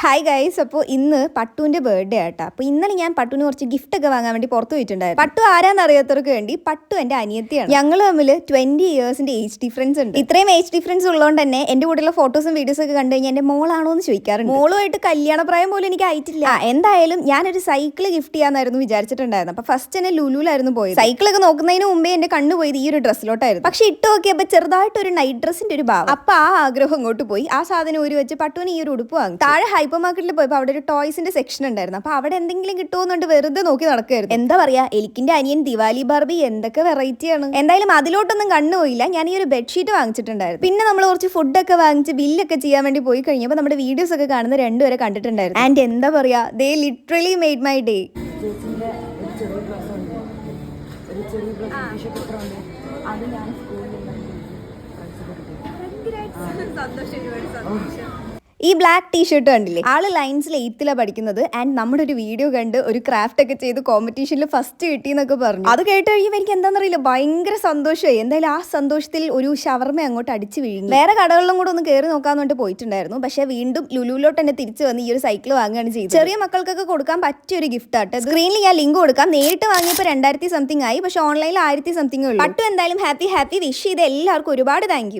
Hi guys അപ്പോൾ ഇന്ന് പട്ടുവിന്റെ birthday ആട്ടോ. അപ്പോൾ ഇന്നലെ ഞാൻ പട്ടുവിന് കുറച്ച് ഗിഫ്റ്റ് ഒക്കെ വാങ്ങാൻ വേണ്ടി പുറത്ത് പോയിട്ടുണ്ടായിരുന്നു. പട്ടു ആരാന്ന് അറിയാത്തവർക്ക് വേണ്ടി പട്ടു എന്റെ അനിയത്തിയാണ്. ഞങ്ങൾ തമ്മിൽ ട്വന്റി ഇയേഴ്സിന്റെ ഏജ് ഡിഫറൻസ് ഉണ്ട്. ഇത്രയും ഏജ് ഡിഫറൻസ് ഉള്ളതുകൊണ്ട് തന്നെ എന്റെ കൂടെയുള്ള ഫോട്ടോസും വീഡിയോസും ഒക്കെ കണ്ടു കഴിഞ്ഞാൽ എന്റെ മോളാണോ എന്ന് ചോദിക്കാറുണ്ട്. മോളുമായിട്ട് കല്യാണ പ്രായം പോലും എനിക്ക് ആയിട്ടില്ല. എന്തായാലും ഞാനൊരു സൈക്കിൾ ഗിഫ്റ്റ് ചെയ്യാന്നായിരുന്നു വിചാരിച്ചിട്ടുണ്ടായിരുന്നു അപ്പോൾ ഫസ്റ്റ് തന്നെ ലുലുലായിരുന്നു പോയത്. സൈക്കിളൊക്കെ നോക്കുന്നതിന് മുമ്പേ എന്റെ കണ്ണു പോയത് ഈ ഒരു ഡ്രസ്സിലോട്ടായിരുന്നു പക്ഷെ ഇട്ട് നോക്കിയപ്പോ ചെറുതായിട്ട് ഒരു നൈറ്റ് ഡ്രസ്സിന്റെ ഒരു ഭാവം. അപ്പോൾ ആ ആഗ്രഹം അങ്ങോട്ട് പോയി. ആ സാധനം ഒരു വെച്ച് പട്ടുവിന് ഈ ഒരു ഉടുപ്പ് വാങ്ങി താഴെ ഹൈപ്പർ മാർക്കറ്റിൽ പോയപ്പോൾ അവിടെ ഒരു ടോയ്സിന്റെ സെക്ഷൻ ഉണ്ടായിരുന്നു. അപ്പൊ അവിടെ എന്തെങ്കിലും കിട്ടുമെന്നുണ്ട് വെറുതെ നോക്കി നടക്കുകയായിരുന്നു എന്താ പറയാ എലിക്കിന്റെ അനിയൻ ദിവാലി ബാർബി എന്തൊക്കെ വെറൈറ്റി ആണ്. എന്തായാലും അതിലോട്ടൊന്നും കണ്ണുപോയില്ല ഞാൻ ഈ ഒരു ബെഡ്ഷീറ്റ് വാങ്ങിച്ചിട്ടുണ്ടായിരുന്നു. പിന്നെ നമ്മൾ കുറച്ച് ഫുഡൊക്കെ വാങ്ങിച്ച് ബില്ലൊക്കെ ചെയ്യാൻ വേണ്ടി പോയി കഴിഞ്ഞപ്പോൾ നമ്മുടെ വീഡിയോസ് ഒക്കെ കാണുന്ന രണ്ടുപേരെ കണ്ടിട്ടുണ്ടായിരുന്നു. ആൻഡ് എന്താ പറയാ ദേ ലിറ്ററലി മെയ്ഡ് മൈ ഡേ ചേച്ചിന്റെ സന്തോഷം ചെറിയ സന്തോഷം ഉണ്ട്. ഒരു ഈ ബ്ലാക്ക് ടീഷർട്ട് കണ്ടില്ലേ? ആൾ ലൈൻസിൽ എയ്ത്തിലാണ് പഠിക്കുന്നത്. ആൻഡ് നമ്മുടെ ഒരു വീഡിയോ കണ്ട് ഒരു ക്രാഫ്റ്റ് ഒക്കെ ചെയ്ത് കോമ്പറ്റീഷനിൽ ഫസ്റ്റ് കിട്ടി എന്നൊക്കെ പറഞ്ഞു. അത് കേട്ട് കഴിയുമ്പോൾ എനിക്ക് എന്താണെന്നറിയില്ല ഭയങ്കര സന്തോഷമായി. എന്തായാലും ആ സന്തോഷത്തിൽ ഒരു ഷവർമ അങ്ങോട്ട് അടിച്ച് വീഴുന്നു. വേറെ കടകളിലും കൂടെ ഒന്ന് കയറി നോക്കാന്ന് പറഞ്ഞിട്ട് പോയിട്ടുണ്ടായിരുന്നു. പക്ഷേ വീണ്ടും ലുലുവിലോട്ട് തന്നെ തിരിച്ചു വന്ന് ഈ ഒരു സൈക്കിൾ വാങ്ങുകയാണ് ചെയ്തത്. ചെറിയ മക്കൾക്കൊക്കെ കൊടുക്കാൻ പറ്റിയ ഒരു ഗിഫ്റ്റ് ആട്ടെ. സ്ക്രീനിൽ ഞാൻ ലിങ്ക് കൊടുക്കാം. നേരിട്ട് വാങ്ങിയപ്പോൾ രണ്ടായിരത്തി സംതിങ് ആയി. പക്ഷേ ഓൺലൈനിൽ ആയിരത്തി സംതിങ് ഉള്ളൂ. പട്ടു എന്തായാലും ഹാപ്പി ഹാപ്പി വിഷ് ചെയ്ത് എല്ലാവർക്കും ഒരുപാട് താങ്ക്